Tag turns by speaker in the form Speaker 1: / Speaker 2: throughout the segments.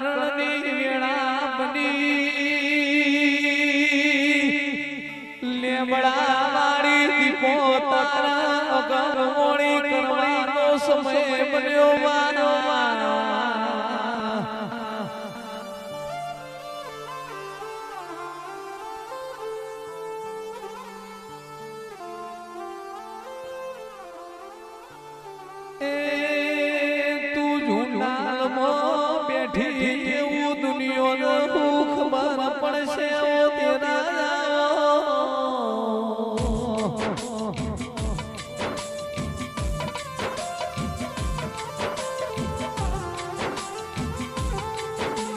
Speaker 1: કરણની વેળા બની. લેમડા વાળી દીપો સમય બન્યો માનવા.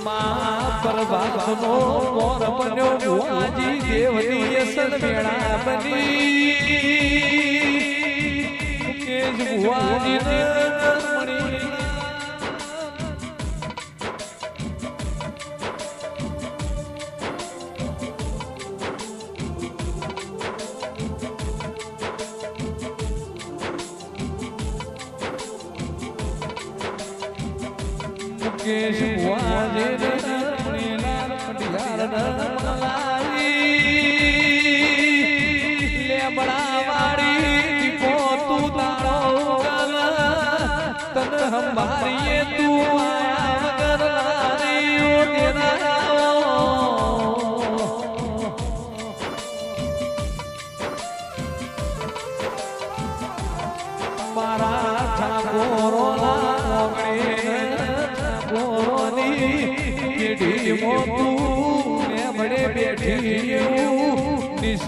Speaker 1: મા પ્રભાતનો મોર બન્યો ભુવાજી દેવની અસલ મેળા બની મુકેશ ભુવાજીને મુકેશ ભુવાજીને મણીલાલ પટિયાર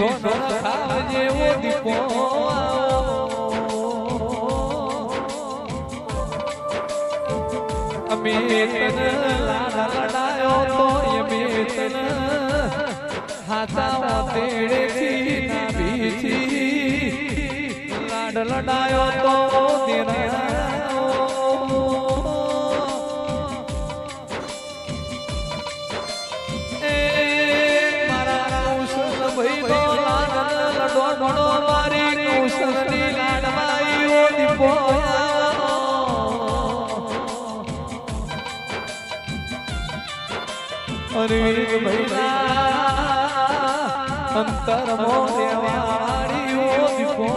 Speaker 1: એવું નિશો ન ખાવ જેવો દીપો અમે તન લાડા લડાયો તો અમે તન હાથા તેડેથી ના બીથી લાડ લડાયો તો તેરા અરવિંદ ભાઈના અંતર મો દેવાળીઓ દીપો.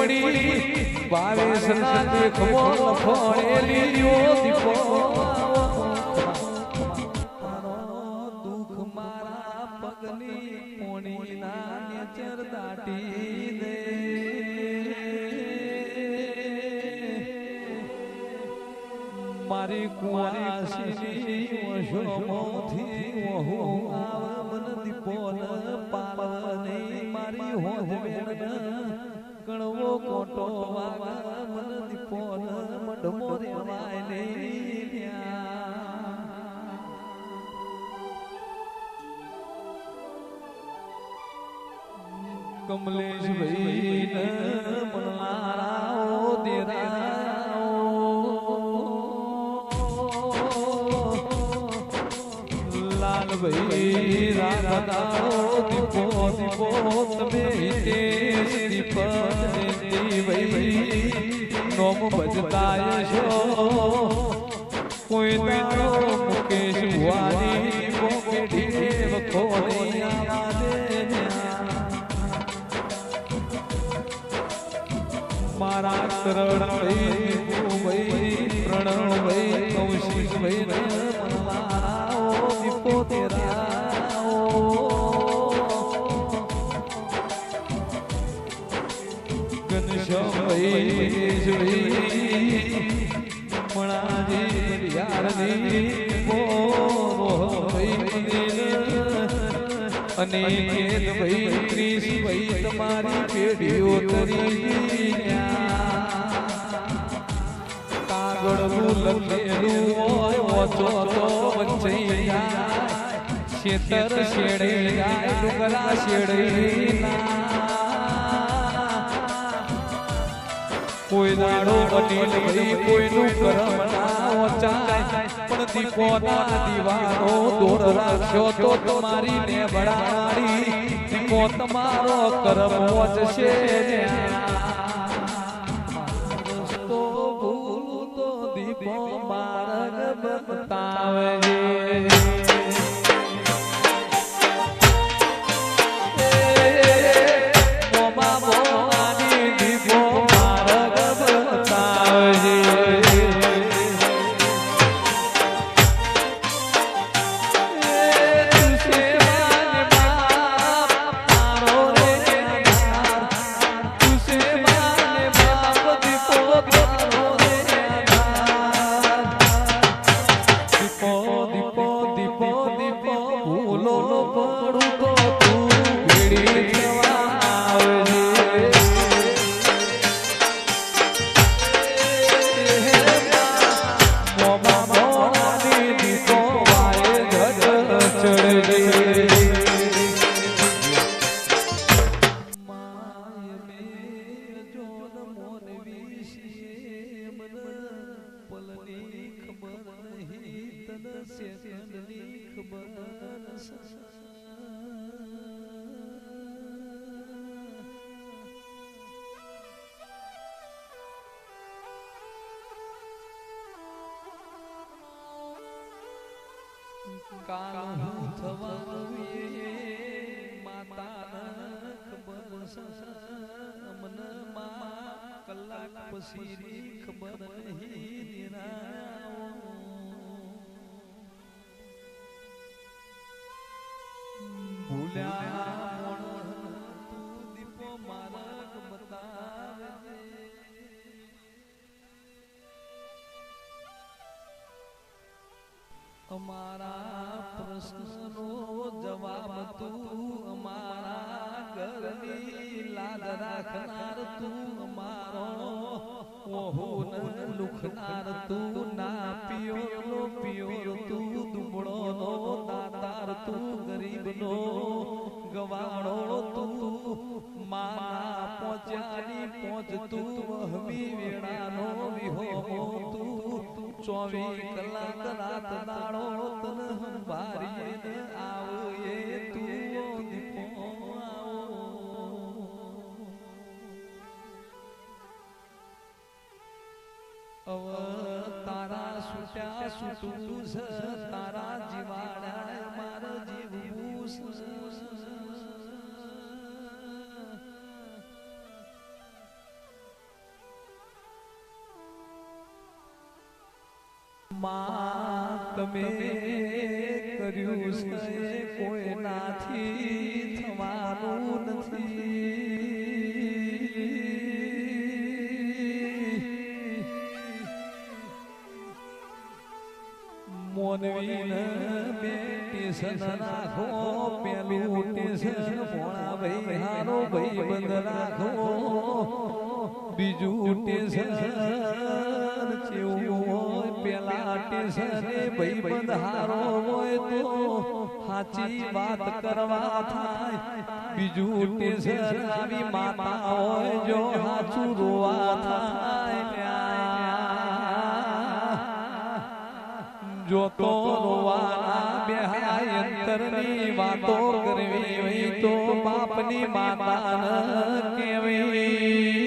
Speaker 1: પડી. ભાવેશ ના દેખવો લફોડેલી ઓ દીપો. દુઃખ મારા પગની પોણીના નેચર દાટી દે. મારી કુવાસીની વશોમાંથી ઓહો આવ મન દીપો ન મારી હોજ વેણ કણવો કોટો વાગ મન દીપો ન મઢમો રેવાય ને કમલેશ ભાઈ લાલ ભાઈ દીપો બજતા છો. કોઈ દાડો મુકેશ ભુવાની મોકેડી વખો નહીં આવાદે મારા કરણ ભાઈ ભાઈ પ્રણવ અને ખેત ભાઈ ત્રીસ ભાઈ તમારી પેઢીઓ તરી કાગળનું લખેલું શેડે જાય. ડુંગરા શેડે કોઈ દાડો અનિલ ભાઈ કોઈનું કરમ ના ઓચાય પણ દીપો ના દીવાનો દોર રાખ્યો તો તમારી ને બળાડી દીપો તમારો કરમ વચશે તો ભૂલ તો દીપો માર્ગ બતાવજે કાલ હું થવાનું એ ખબર કલાક પછી ખબર નહીં ભૂલ્યા તું દીપો મારા બતાવે અમારા પ્રશ્નનો જવાબ તું અમારા ઘરની લાલ રાખનાર તું અમારો ઓહુન લુખનાર તું ના પિયો પિયો તું દુબળો નો દાતાર તું ગરીબનો ગવાણો તું માના પહોંચ્યાની પહોંચ તું વહમી વેળાનો વિહો તું ચોવીસ કલાક રાત દાડો તન હંભારીએ ને આવો એ તું અવ તારા સુટ્યા સુટું તારા જીવાડા માર જીવવું માં તમે કર્યું છે કોઈ નાથી થવાનું નથી. મોનવીન બેટી ટેશન રાખો, પેલું ટેશન ભોળા ભાઈ હારો ભાઈ બંધ રાખો. બીજું ટેશન ચેવું પેલા ટેશને ભાઈ હારો હોય તો સાચી વાત કરવા થાય બીજું ટેશન આવી માતા હોય જો સાચું રોવા થાય જો તો રોવાના બેહાય અંતરની વાતો કરવી. તો બાપની માતા કેવી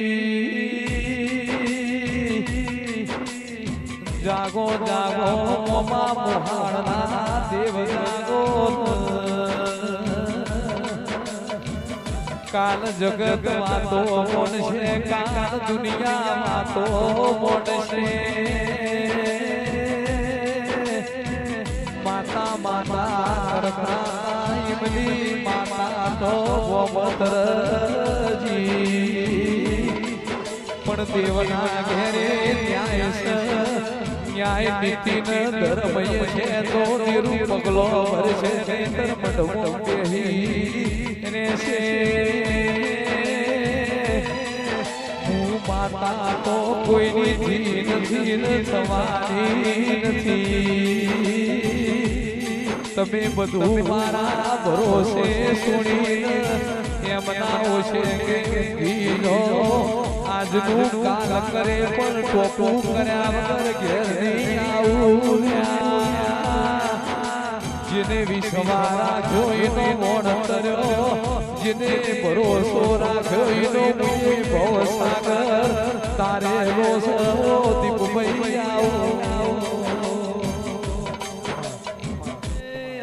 Speaker 1: જાગો જાગો મોમા મોહાણના દેવ જાગો કાલ જગત વાતો મોડશે કાલ દુનિયા વાતો મોડશે માતા માતા કરતા ઇમલી માતા તો ગોમતરજી પણ દેવના ઘેરે ન્યાય છે ન્યાય નીતિ ને ધર્મ છે તો નિરુ પગલો ભરશે નહીંતર મઢવો રે છે હું માતા તો કોઈની ધી નથી ને થવાની નથી. તમે બધું મારા ભરોસે સુણી એમ નાવો છે કે ઊંઘીનો આજનું કાલ કરે, પણ ટોપું કર્યા વગર ઘેર નહીં આવું જેને વિશ્વા રાખ્યો એનો મોણ કર્યો જેને ભરોસો રાખ્યો ભવ સાગર. તારે રોસો દીપ આવો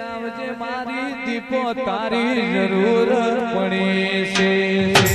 Speaker 1: આવજે મારી દીપો, તારી જરૂર પડી